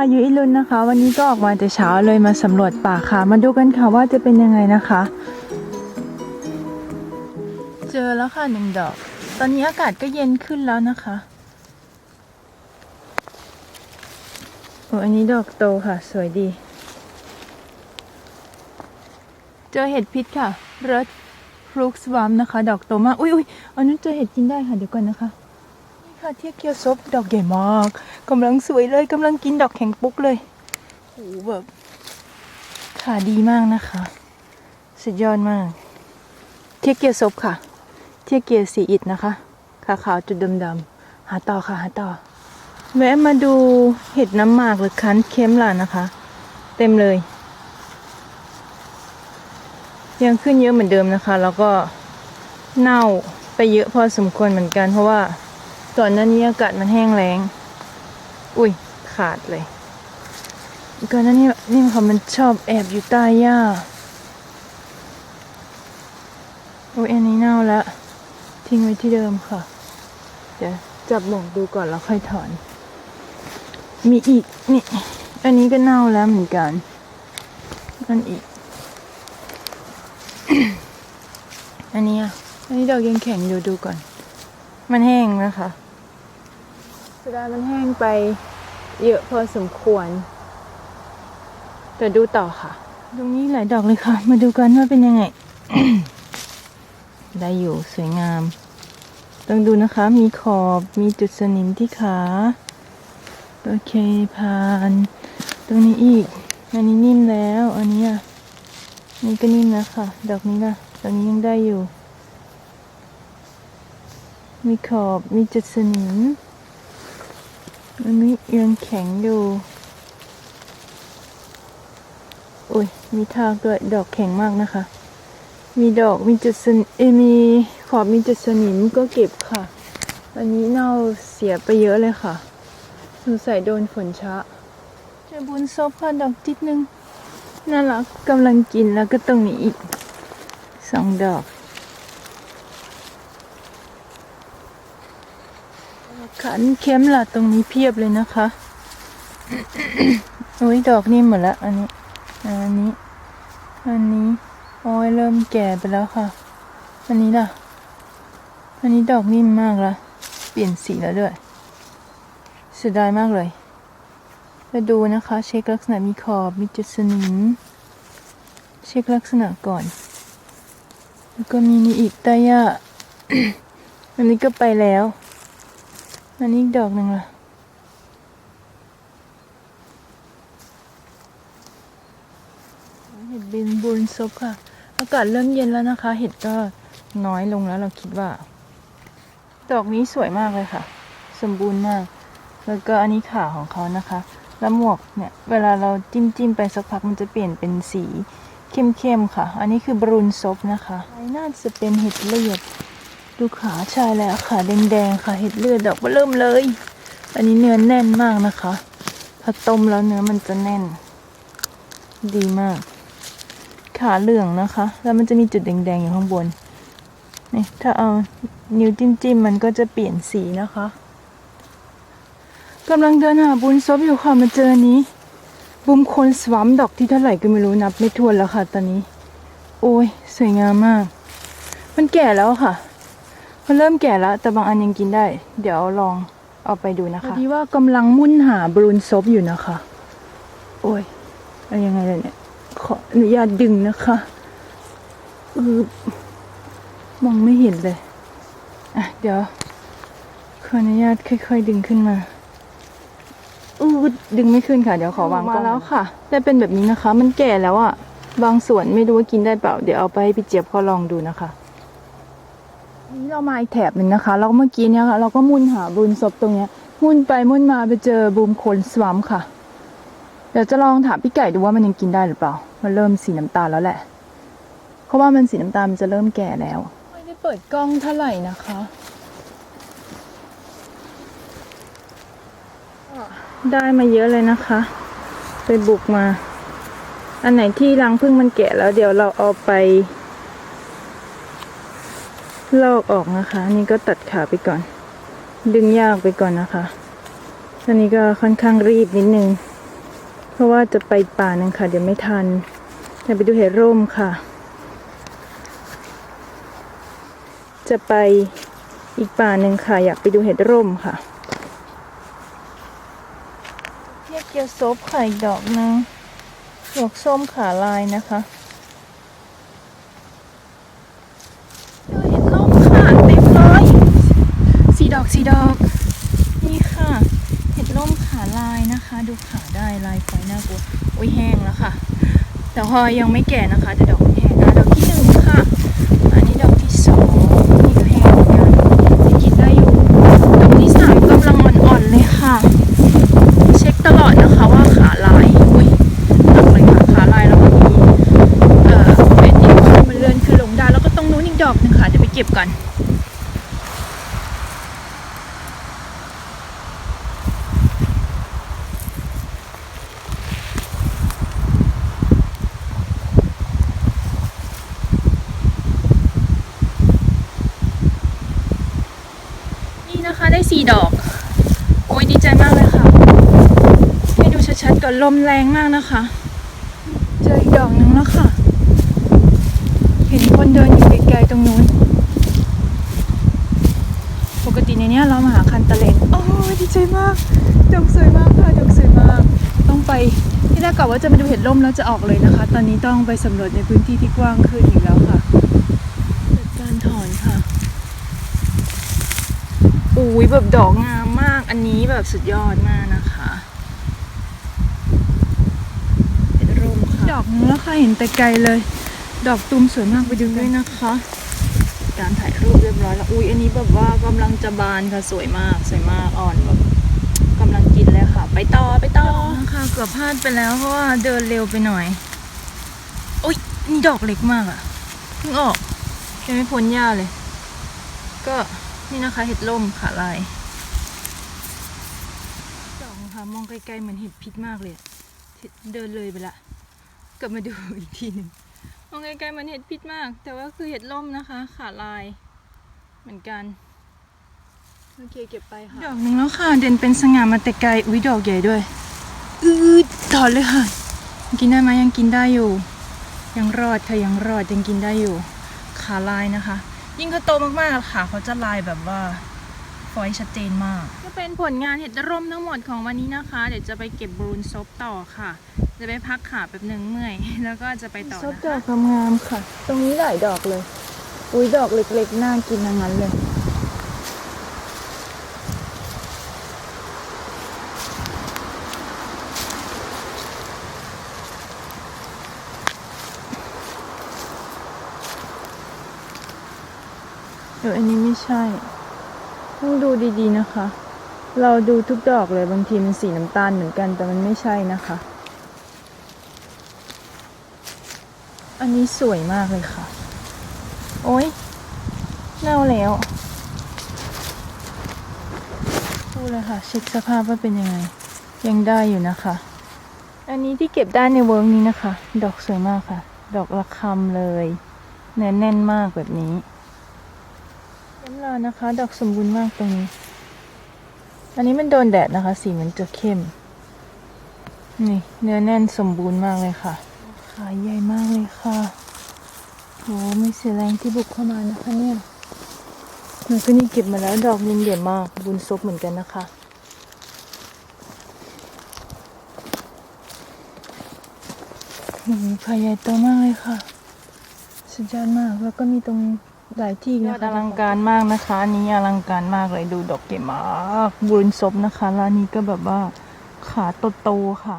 อายุอิรุนนะคะ วันนี้ก็ออกมาแต่เช้าเลยมาสำรวจป่าค่ะ มาดูกันค่ะว่าจะเป็นยังไงนะคะ เจอแล้วค่ะหนึ่งดอก ตอนนี้อากาศก็เย็นขึ้นแล้วนะคะโอ้อันนี้ดอกโตค่ะ สวยดี เจอเห็ดพิษค่ะเรดฟลุกสวามนะคะ ดอกโตมาก อุ้ยอุ้ยอันนั้นเจอเห็ดกินได้ค่ะเดี๋ยวก่อนนะคะ ค่ะเทียเกียวซบดอกใหญ่มากกำลังสวยเลยกำลังกินดอกแข็งปุ๊กเลยโหแบบขาดีมากนะคะ สุดยอดมาก เทียเกียวซบค่ะ เทียเกียวสีอิฐนะคะขาขาวจุดดำๆหาต่อค่ะหาต่อแวะมาดูเห็ดน้ำหมากหรือคั้นเค็มล่ะนะคะ เต็มเลย ยังขึ้นเยอะเหมือนเดิมนะคะ แล้วก็เน่าไปเยอะพอสมควรเหมือนกันเพราะว่า ก่อนหน้านี้อากาศมันแห้งแล้ง อุ้ยขาดเลยก่อนหน้านี้นี่ค่ะมันชอบแอบอยู่ใต้หญ้าโอ้ยอันนี้เน่าแล้วทิ้งไว้ที่เดิมค่ะ เดี๋ยวจับหมองดูก่อนแล้วค่อยถอน มีอีกนี่ อันนี้ก็เน่าแล้วเหมือนกันนั่นอีก อันนี้อะ อันนี้ดอกยังแข็งอยู่ดูก่อน มันแห้งนะคะ สุดามันแห้งไปเยอะพอสมควร แต่ดูต่อค่ะ ตรงนี้หลายดอกเลยค่ะ มาดูกันว่าเป็นยังไง ได้อยู่สวยงาม ต้องดูนะคะ มีขอบ มีจุดสนิมที่ขา โอเคผ่าน ตรงนี้อีก อันนี้นิ่มแล้ว อันนี้อะ นี่ก็นิ่มแล้วค่ะ ดอกนี้ล่ะ ตอนนี้ยังได้อยู่ มีขอบ มีจุดสนิม อันนี้ยังแข็งอยู่อุ้ย มีทากด้วย ดอกแข็งมากนะคะ มีดอก มีจุดสนิมเอมีขอบมีจุดสนิมก็เก็บค่ะ อันนี้เน่าเสียไปเยอะเลยค่ะสงสัยโดนฝนชะเจอบุญซบค่ะดอกจิตหนึ่งน่ารักกำลังกินแล้วก็ตรงนี้อีกสองดอก ขันเข้มล่ะตรงนี้เพียบเลยนะคะโอ้ยดอกนี่หมดละ อันนี้ อันนี้ อันนี้อ้ยเริ่มแก่ไปแล้วค่ะ อันนี้ล่ะ อันนี้ดอกนิ่มมากละเปลี่ยนสีแล้วด้วยเสียดายมากเลยไปดูนะคะ เช็คลักษณะมีขอบมีจุดสนิมเช็คลักษณะก่อน แล้วก็มีนี่อีกต้หญ้าอันนี้ก็ไปแล้ว อันนี้อีกดอกหนึ่งล่ะเห็ดบินบุญซบค่ะ อากาศเริ่มเย็นแล้วนะคะ เห็ดก็น้อยลงแล้วเราคิดว่า ดอกนี้สวยมากเลยค่ะ สมบูรณ์มาก แล้วก็อันนี้ขาของเขานะคะ แล้วหมวกเนี่ยเวลาเราจิ้มจิ้มไปสักพักมันจะเปลี่ยนเป็นสีเข้มๆค่ะ อันนี้คือบรูนซบนะคะน่าจะเป็นเห็ดเลือด ดูขาใช่แล้วขาแดงๆค่ะเห็ดเลือดดอกเริ่มเลย อันนี้เนื้อแน่นมากนะคะถ้าต้มแล้วเนื้อมันจะแน่น ดีมาก ขาเหลืองนะคะ แล้วมันจะมีจุดแดงๆอยู่ข้างบนนี่ถ้าเอานิ้วจิ้มจิ้มๆมันก็จะเปลี่ยนสีนะคะกำลังเดินหาบุญซบอยู่ค่ะมาเจอนนี้ บุมคนสวัมดอกที่เท่าไหร่ก็ไม่รู้นับไม่ถ้วนแล้วค่ะตอนนี้ โอ้ย สวยงามมาก มันแก่แล้วค่ะ มันเริ่มแก่แล้ว แต่บางอันยังกินได้ เดี๋ยวลองเอาไปดูนะคะที่ว่ากำลังมุ่นหาบรูนซบอยู่นะคะ โอ้ยเอายังไงเลยเนี่ย ขออนุญาตดึงนะคะอือมองไม่เห็นเลย อะ เดี๋ยว ขออนุญาตค่อย ๆ ดึงขึ้นมาอือดึงไม่ขึ้นค่ะ เดี๋ยวขอวางมาแล้วค่ะ ได้เป็นแบบนี้นะคะ มันแก่แล้วอะ่ะ บางส่วนไม่รู้ว่ากินได้เปล่า เดี๋ยวเอาไปให้พี่เจี๊ยบเขาลองดูนะคะ นี่เรามาอีกแถบหนึ่งนะคะแล้วเมื่อกี้เนี่ยค่ะเราก็มุ่นหาบุญศพตรงเนี้ยมุ่นไปมุ่นมาไปเจอบูมโคนสวัมค่ะ เดี๋ยวจะลองถามพี่ไก่ดูว่ามันยังกินได้หรือเปล่า มันเริ่มสีน้ำตาลแล้วแหละ เพราะว่ามันสีน้ำตาลมันจะเริ่มแก่แล้ว ไม่ได้เปิดกล้องเท่าไหร่นะคะได้มาเยอะเลยนะคะ ไปบุกมา อันไหนที่รังพึ่งมันแก่แล้วเดี๋ยวเราเอาไป ลอกออกนะคะ นี่ก็ตัดขาไปก่อน ดึงยากไปก่อนนะคะตอนนี้ก็ค่อนข้างรีบนิดนึง เพราะว่าจะไปป่านึงค่ะ เดี๋ยวไม่ทันอยากไปดูเห็ดร่มค่ะ จะไปอีกป่าหนึ่งค่ะ อยากไปดูเห็ดร่มค่ะเทียบเกียวซบค่ะอีกดอกนึงดอกส้มขาลายนะคะเจอเห็ดร่มค่ะเต็มเลย สีดอก นี่ค่ะ เห็ดร่มขาลายนะคะ ดูขาได้ลายไฟน่ากลัวโอ้ยแห้งแล้วค่ะ แต่พอยังไม่แก่นะคะ แต่ดอกมันแห้งนะดอกที่หนึ่งค่ะ อันนี้ดอกที่สองนี่ก็แห้งเหมือนกันยังกินได้อยู่ ดอกที่สามกำลังอ่อนๆเลยค่ะ เช็คตลอดนะคะว่าขาลายอุ้ยหนักเลยค่ะขาลายแล้วก็มีเอ่อเป็นที่มันเลื่อนขึ้นลงได้แล้วก็ตรงนู้นอีกดอกหนึงค่ะเดี๋ยวไปเก็บกันนะคะได้สี่ดอก โอ้ยดีใจมากเลยค่ะ ให้ดู ชัดก่อนลมแรงมากนะคะ เจออีกดอกหนึ่งแล้วค่ะ เห็นคนเดินอยู่ไกลๆตรงนู้น ปกติในเนี้ยเรามาหาคันตะเลนโอ้ยดีใจมาก ดอกสวยมากค่ะ ดอกสวยมาก ต้องไปที่แรกกะว่าจะมาดูเห็ดร่มแล้วจะออกเลยนะคะ ตอนนี้ต้องไปสำรวจในพื้นที่ที่กว้างขึ้นอีกแล้วค่ะจัดการถอนค่ะอุ้ยแบบดอกงามมาก อันนี้แบบสุดยอดมากนะคะเป็นร่มค่ะ ดอกนึงแล้วค่ะเห็นแต่ไกลเลย ดอกตูมสวยมากไปดูด้วยนะคะ การถ่ายรูปเรียบร้อยแล้วอุ้ยอันนี้แบบว่ากำลังจะบานค่ะสวยมากสวยมากอ่อนแบบกำลังกินเลยค่ะ ไปต่อไปต่อค่ะเกือบพลาดไปแล้วเพราะว่าเดินเร็วไปหน่อยโอ้ยนี่ดอกเล็กมากอะเพิ่งออกยังไม่พ้นหญ้าเลย ก็นี่นะคะเห็ดล่มขาลายดอกนะคะมองไกลๆเหมือนเห็ดพิษมากเลย เดินเลยไปละ กลับมาดูอีกทีหนึ่งมองไกลๆเหมือนเห็ดพิษมาก แต่ว่าคือเห็ดล่มนะคะ ขาลาย เหมือนกัน โอเคเก็บไปค่ะ ดอกหนึ่งแล้วค่ะ เด่นเป็นสง่ามาแต่ไกล อุ้ยดอกใหญ่ด้วย อืดถอนเลยค่ะยังกินได้ไหมยังกินได้อยู่ ยังรอดค่ะยังรอดยังกินได้อยู่ ขาลายนะคะ ยิ่งเขาโตมากๆอะค่ะเขาจะลายแบบว่าฟอยชัดเจนมาก ก็เป็นผลงานเห็ดร่มทั้งหมดของวันนี้นะคะ เดี๋ยวจะไปเก็บบรูนซบต่อค่ะ จะไปพักขาแบบหนึ่งเมื่อย แล้วก็จะไปต่อซบนะดอคะกงามๆค่ะ ตรงนี้หลายดอกเลย อุ้ยดอกเล็กๆน่ากินทั้งนั้นเลย เอออันนี้ไม่ใช่ ต้องดูดีๆนะคะ เราดูทุกดอกเลยบางทีมันสีน้ำตาลเหมือนกันแต่มันไม่ใช่นะคะ อันนี้สวยมากเลยค่ะ โอ๊ยเน่าแล้วพูเลยค่ะ เช็คสภาพว่าเป็นยังไง ยังได้อยู่นะคะ อันนี้ที่เก็บได้ในเวิร์กนี้นะคะ ดอกสวยมากค่ะ ดอกระคำเลย เนื้อแน่นมากแบบนี้ย้ำลานะคะ ดอกสมบูรณ์มากตรงนี้ อันนี้มันโดนแดดนะคะ สีมันจะเข้ม นี่เนื้อแน่นสมบูรณ์มากเลยค่ะ ขาใหญ่มากเลยค่ะโหไม่เสียแรงที่บุกเข้ามานะคะเนี่ยมันก็นี่เก็บมาแล้วดอกยังใหญ่มากบุญซบเหมือนกันนะคะโอ้โหขาใหญ่โตมากเลยค่ะ สุดยอดมากแล้วก็มีตรงหลายที่นะคะอลังการมากนะคะอันนี้อลังการมากเลยดูดอกเก๋มากบุญซบนะคะร้านนี้ก็แบบว่าขาโตๆค่ะ